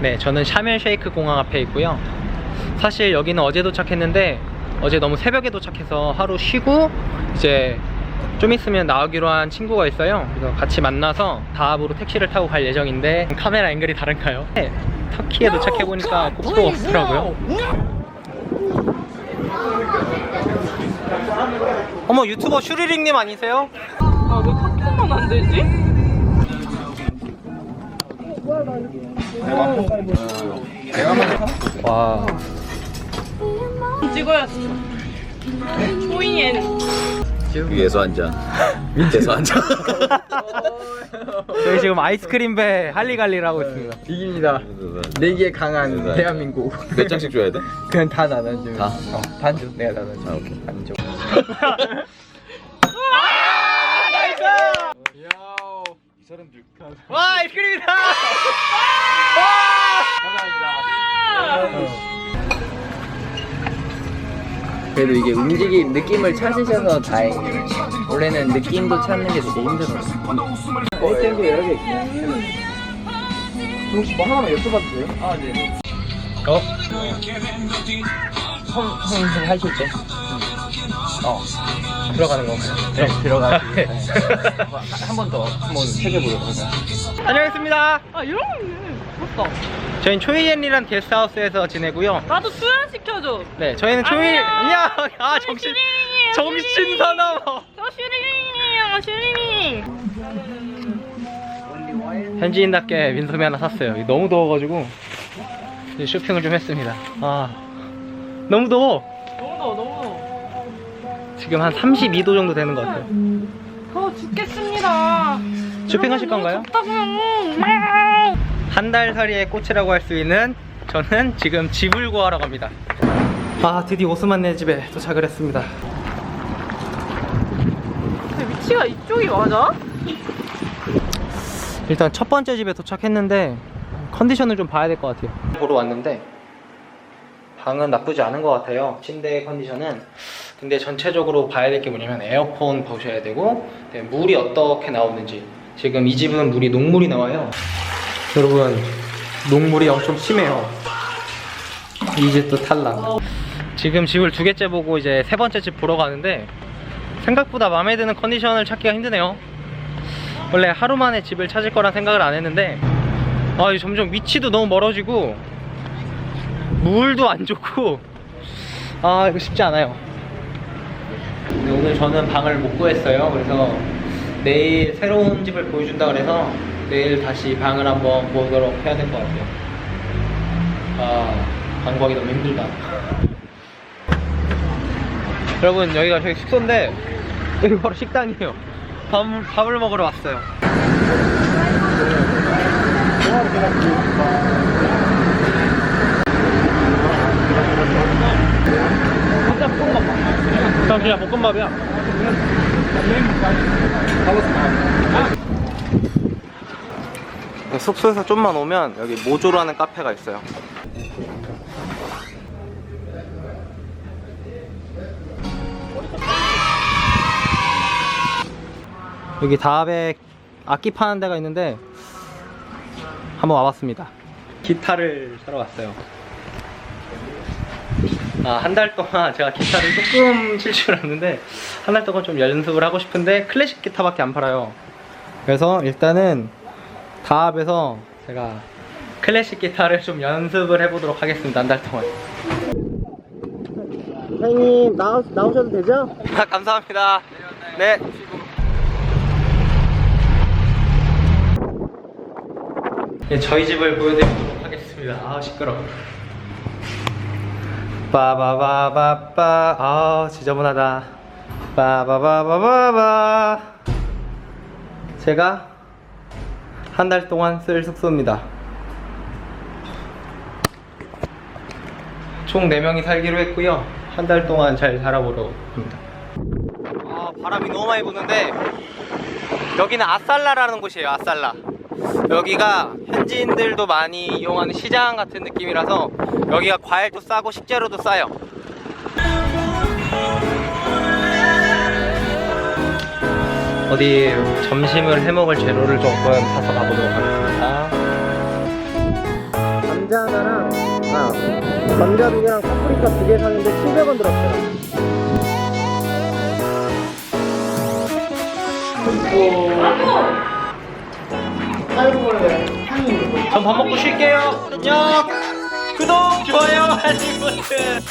네, 저는 샤멜 쉐이크 공항 앞에 있고요. 사실 여기는 어제 도착했는데 어제 너무 새벽에 도착해서 하루 쉬고 이제 좀 있으면 나오기로 한 친구가 있어요. 그래서 같이 만나서 다합으로 택시를 타고 갈 예정인데 카메라 앵글이 다른가요? 네, 터키에 도착해 보니까 꼭도 없더라고요. 어머 유튜버 슈리링님 아니세요? 아왜 카톡만 안 되지? 와 찍어야지. 초이엔 위에서 한 잔, 밑에서 한 잔. 저희 지금 아이스크림 배 할리갈리를 하고 있습니다. 이깁니다. 내기에 강한 네. 대한민국. 몇 장씩 줘야 돼? 그냥 다 나눠줘. 다? 어, 반주. 내가 나눠줘. 아, 오케이. 반주. 와 아이스크림이다! 그래도 이게 움직임 느낌을 찾으셔서 다행이에요. 원래는 느낌도 찾는 게 되게 힘들어요. 땡땡도 여러 개 있어요. 혹시 뭐 하나만 여쭤봐도 돼요? 아 네. 어? 성, 성인생 하실 때? 어 들어가는 건가요? 네, 들어가시고. 네. 한번 더, 한번 체크해보도록 할까요? 다녀오겠습니다. 아 이런 거 있네. 부럽다. 저희는 초이엔이란 게스트하우스에서 지내고요. 나도 수연 시켜줘. 네, 저희는 초이 안녕. 아 정신 슈링이에요, 정신 슈링. 사나워. 저 슈링이에요 슈링이. 현지인답게 민소매 하나 샀어요. 너무 더워가지고 이제 쇼핑을 좀 했습니다. 아 너무 더워. 너무 더워 너무 더워. 지금 한 32도 정도 되는 것 같아요. 더워 죽겠습니다. 쇼핑하실 건가요? 덥다고요. 한 달 살이의 꽃이라고 할 수 있는 저는 지금 집을 구하러 갑니다. 아 드디어 오스만네 집에 도착을 했습니다. 근데 위치가 이쪽이 맞아? 일단 첫 번째 집에 도착했는데 컨디션을 좀 봐야 될 것 같아요. 보러 왔는데 방은 나쁘지 않은 것 같아요. 침대 컨디션은. 근데 전체적으로 봐야 될 게 뭐냐면 에어컨 보셔야 되고 네, 물이 어떻게 나오는지. 지금 이 집은 물이 녹물이 나와요. 여러분 녹물이 엄청 심해요. 이 집도 탈락. 지금 집을 두 개째 보고 이제 세 번째 집 보러 가는데 생각보다 마음에 드는 컨디션을 찾기가 힘드네요. 원래 하루 만에 집을 찾을 거란 생각을 안 했는데 아 점점 위치도 너무 멀어지고 물도 안 좋고 아 이거 쉽지 않아요 근데 오늘 저는 방을 못 구했어요 그래서 내일 새로운 집을 보여준다 그래서 내일 다시 방을 한번 보도록 해야 될 것 같아요. 아방 구하기 너무 힘들다. 여러분 여기가 저희 숙소인데 여기 바로 식당이에요. 밥, 밥을 먹으러 왔어요. 그냥 볶음밥이야 숙소에서 좀만 오면 여기 모조라는 카페가 있어요 여기 다합에 악기 파는 데가 있는데 한번 와봤습니다. 기타를 사러 왔어요. 아, 한 달 동안 제가 기타를 조금 칠 줄 알았는데 한 달 동안 좀 연습을 하고 싶은데 클래식 기타밖에 안 팔아요. 그래서 일단은 다합에서 제가 클래식 기타를 좀 연습을 해보도록 하겠습니다. 한 달 동안. 선생님 나오, 나오셔도 되죠? 아, 감사합니다. 네. 네, 저희 집을 보여드리도록 하겠습니다. 아 시끄러. 빠바바바빠 아 지저분하다. 빠바바바바바 제가 한 달 동안 쓸 숙소입니다. 총 4명이 살기로 했고요. 한 달 동안 잘 살아보려고 합니다. 아, 바람이 너무 많이 부는데 여기는 아살라라는 곳이에요. 아살라. 여기가 현지인들도 많이 이용하는 시장 같은 느낌이라서 여기가 과일도 싸고 식재료도 싸요. 어디 점심을 해먹을 재료를 조금 사서 가보도록 하겠습니다. 감자 하나랑 아 감자 두 개랑 파프리카 두개 샀는데 700원 들었어요. 전 밥 먹고 쉴게요. 안녕. 구독, 좋아요, 알림 버튼.